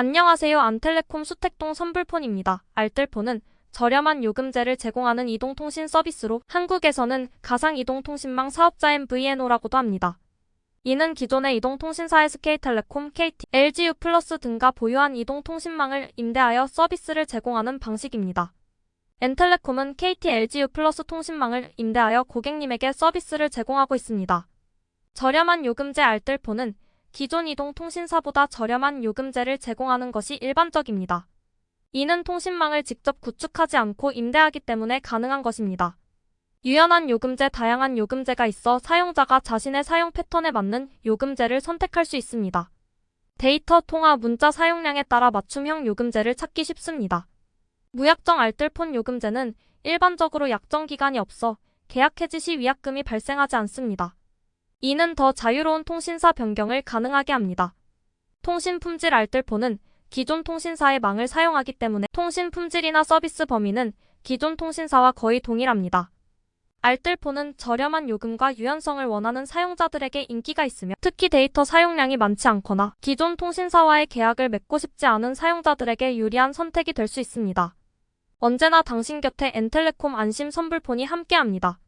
안녕하세요. 안텔레콤 수택동 선불폰입니다. 알뜰폰은 저렴한 요금제를 제공하는 이동통신 서비스로 한국에서는 가상 이동통신망 사업자 MVNO라고도 합니다. 이는 기존의 이동통신사 SK텔레콤, KT, LGU 플러스 등가 보유한 이동통신망을 임대하여 서비스를 제공하는 방식입니다. 엔텔레콤은 KT, LGU 플러스 통신망을 임대하여 고객님에게 서비스를 제공하고 있습니다. 저렴한 요금제 알뜰폰은 기존 이동통신사보다 저렴한 요금제를 제공하는 것이 일반적입니다. 이는 통신망을 직접 구축하지 않고 임대하기 때문에 가능한 것입니다. 유연한 요금제, 다양한 요금제가 있어 사용자가 자신의 사용 패턴에 맞는 요금제를 선택할 수 있습니다. 데이터, 통화, 문자 사용량에 따라 맞춤형 요금제를 찾기 쉽습니다. 무약정 알뜰폰 요금제는 일반적으로 약정 기간이 없어 계약 해지 시 위약금이 발생하지 않습니다. 이는 더 자유로운 통신사 변경을 가능하게 합니다. 통신 품질 알뜰폰은 기존 통신사의 망을 사용하기 때문에 통신 품질이나 서비스 범위는 기존 통신사와 거의 동일합니다. 알뜰폰은 저렴한 요금과 유연성을 원하는 사용자들에게 인기가 있으며 특히 데이터 사용량이 많지 않거나 기존 통신사와의 계약을 맺고 싶지 않은 사용자들에게 유리한 선택이 될 수 있습니다. 언제나 당신 곁에 엔텔레콤 안심 선불폰이 함께합니다.